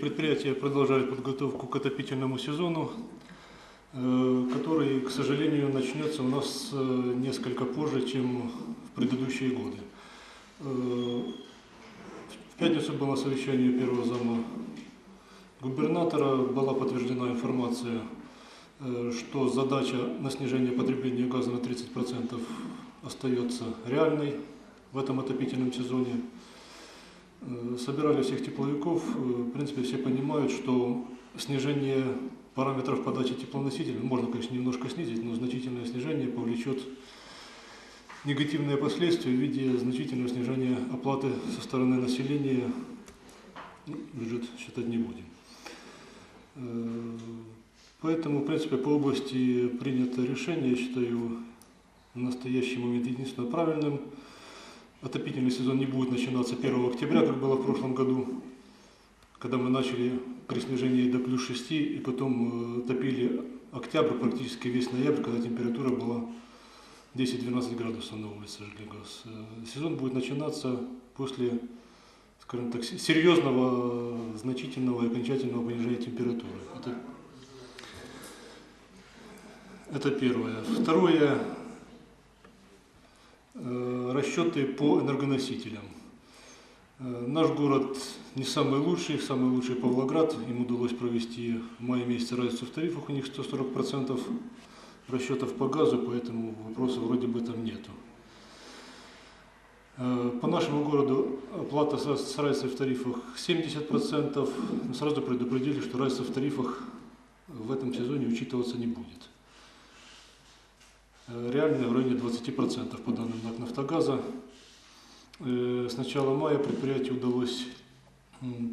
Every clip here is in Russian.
предприятие продолжает подготовку к отопительному сезону, э, который, к сожалению, начнется у нас э, несколько позже, чем в предыдущие годы. Э, В пятницу было совещание первого зама губернатора, была подтверждена информация, что задача на снижение потребления газа на 30% остается реальной в этом отопительном сезоне. Э, Собирали всех тепловиков, э, в принципе, все понимают, что снижение параметров подачи теплоносителя, можно, конечно, немножко снизить, но значительное снижение повлечет негативные последствия в виде значительного снижения оплаты со стороны населения. Ну, Бюджет считать не будем. Э, Поэтому, в принципе, по области принято решение, я считаю, в настоящий момент единственно правильным. Отопительный сезон не будет начинаться 1 октября, как было в прошлом году, когда мы начали при снижении до плюс 6 и потом э, топили октябрь, практически весь ноябрь, когда температура была 10-12 градусов на улице жгли. Э, Сезон будет начинаться после, скажем так, се- серьезного, значительного и окончательного понижения температуры. Это, это первое. Второе, э, расчеты по энергоносителям. Э, Наш город не самый лучший, самый лучший Павлоград. Им удалось провести в мае месяце разницу в тарифах, у них 140% расчетов по газу, поэтому вопросов вроде бы там нету. Э, По нашему городу оплата с раз- с разницей в тарифах 70%. Но Сразу предупредили, что разница в тарифах в этом сезоне учитываться не будет. Э, Реально в районе 20% по данным НАК «Нафтогаза». Э, С начала мая предприятию удалось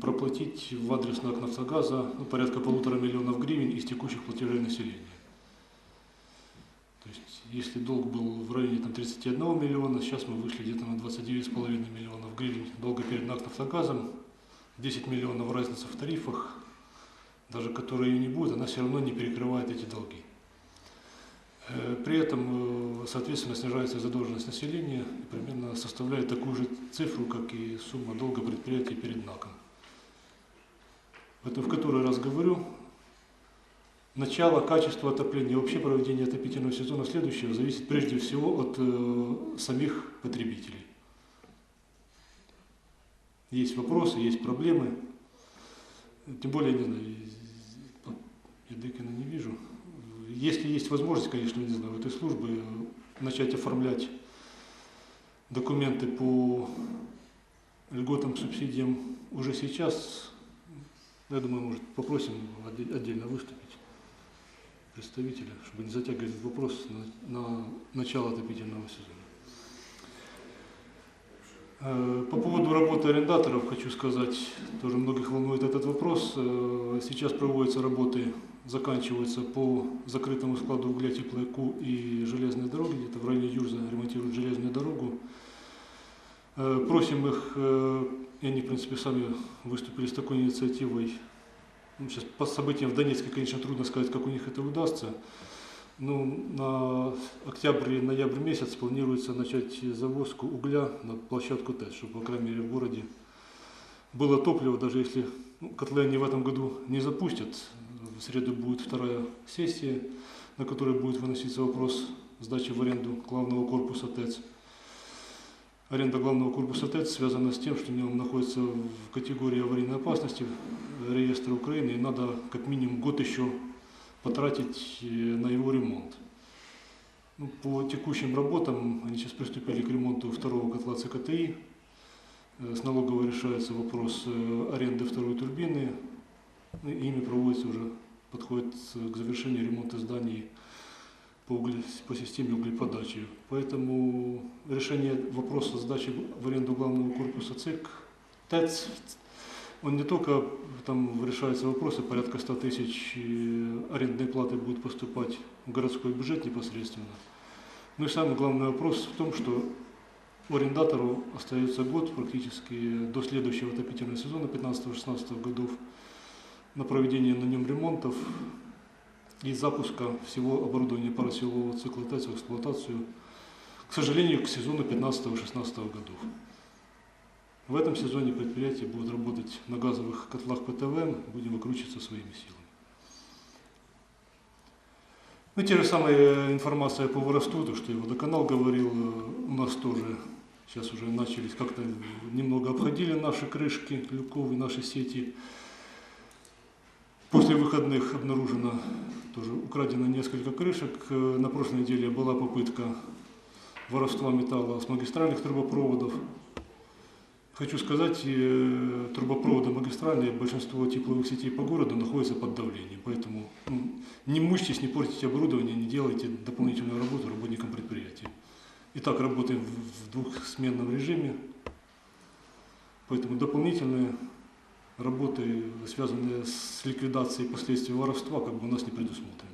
проплатить в адрес НАК «Нафтогаза» ну, порядка полутора миллионов гривен из текущих платежей населения. То есть, если долг был в районе там, 31 миллиона, сейчас мы вышли где-то на 29,5 миллионов гривен долга перед НАК «Нафтогазом», 10 миллионов разница в тарифах, даже которой и не будет, она все равно не перекрывает эти долги. Э, При этом, э, соответственно, снижается задолженность населения и примерно составляет такую же цифру, как и сумма долга предприятий перед НАКом. Это в который раз говорю, начало, качество отопления, вообще проведение отопительного сезона следующего зависит прежде всего от э, самих потребителей. Есть вопросы, есть проблемы. Тем более, не знаю, я Дыкина не вижу. Если есть возможность, конечно, не знаю, этой службы начать оформлять документы по льготам, субсидиям уже сейчас, я думаю, может, попросим отде- отдельно выступить представителя, чтобы не затягивать этот вопрос на, на начало отопительного сезона. Э, По поводу работы арендаторов хочу сказать, тоже многих волнует этот вопрос. Э, Сейчас проводятся работы, заканчиваются по закрытому складу угля теплоку и железной дороги, где-то в районе Юрза ремонтируют железную дорогу. Э, Просим их, и они, в принципе, сами выступили с такой инициативой. Ну, сейчас по событиям в Донецке, конечно, трудно сказать, как у них это удастся. Ну, на октябрь и ноябрь месяц планируется начать завозку угля на площадку ТЭС, чтобы, по крайней мере, в городе было топливо, даже если ну, котлы они в этом году не запустят. В среду будет вторая сессия, на которой будет выноситься вопрос сдачи в аренду главного корпуса ТЭЦ. Аренда главного корпуса ТЭЦ связана с тем, что нем находится в категории аварийной опасности реестра Украины, и надо как минимум год еще потратить э, на его ремонт. Ну, по текущим работам они сейчас приступили к ремонту второго котла ЦКТИ. Э, С налоговой решается вопрос э, аренды второй турбины. Ну, Ими проводится уже, подходит к завершению ремонта зданий по, угле- по системе углеподачи. Поэтому решение вопроса сдачи в аренду главного корпуса ЦИК, ТЭЦ, он не только там решаются вопросы, порядка 100 тысяч э, арендной платы будет поступать в городской бюджет непосредственно. Ну и самый главный вопрос в том, что арендатору остается год практически до следующего отопительного сезона 15-16 годов на проведение на нем ремонтов и запуска всего оборудования парасилового цикла в эксплуатацию, к сожалению, к сезону 15-16 годов. В этом сезоне предприятие будет работать на газовых котлах ПТВ, будем выкручиваться своими силами. Ну, те же самые информация по Воросту, то, что и водоканал говорил, э, у нас тоже сейчас уже начались как-то немного обходили наши крышки люков и наши сети. После выходных обнаружено тоже украдено несколько крышек. Э, На прошлой неделе была попытка воровства металла с магистральных трубопроводов. Хочу сказать, э, трубопроводы магистральные, большинство тепловых сетей по городу находятся под давлением. Поэтому ну, не мучьтесь, не портите оборудование, не делайте дополнительную работу работникам предприятия. Итак, работаем в двухсменном режиме, поэтому дополнительные работы, связанные с ликвидацией последствий воровства, как бы у нас не предусмотрены.